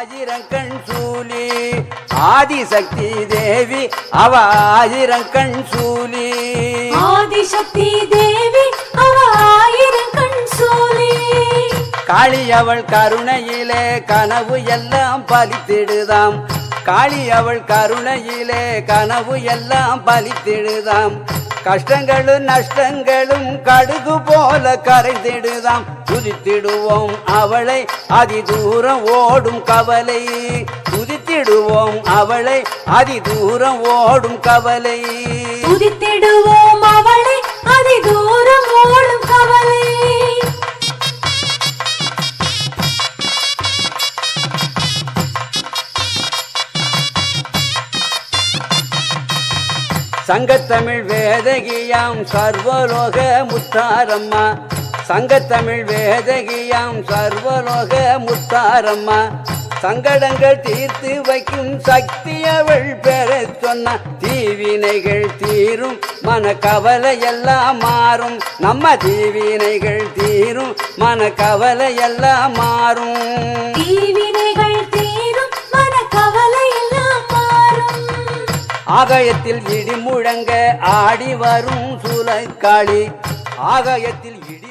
ஆயிரங்கண் சூலி. ஆதிசக்தி தேவி அவ ஆயிரங்கண் சூலி. ஆதிசக்தி தேவி அவ ஆயிரம் கண் சூலி. காளி அவள் கருணையிலே கனவு எல்லாம் பலித்திடுதாம். காளி அவள் கருணையிலே கனவு எல்லாம் பலித்திடுதாம். கஷ்டங்களும் நஷ்டங்களும் கடுகு போல கரைந்திடுதாம். துதித்திடுவோம் அவளை அதி தூரம் ஓடும் கவலை. துதித்திடுவோம் அவளை அதி தூரம் ஓடும் கவலை. துதித்திடுவோம் அவளை அதி தூரம் ஓடும் கவலை. சங்கத்தமிழ் வேதகியாம் சர்வலோக முத்தாரம்மா. சங்கத்தமிழ் வேதகியாம் சர்வலோக முத்தாரம்மா. சங்கடங்கள் தீர்த்து வைக்கும் சக்தி அவள் பெற சொன்ன. தீவினைகள் தீரும் மன கவலை எல்லாம் மாறும். நம்ம தீவினைகள் தீரும் மன கவலை எல்லாம் மாறும். ஆகாயத்தில் இடி முழங்க ஆடி வரும் சூலக்காளி. ஆகாயத்தில் இடி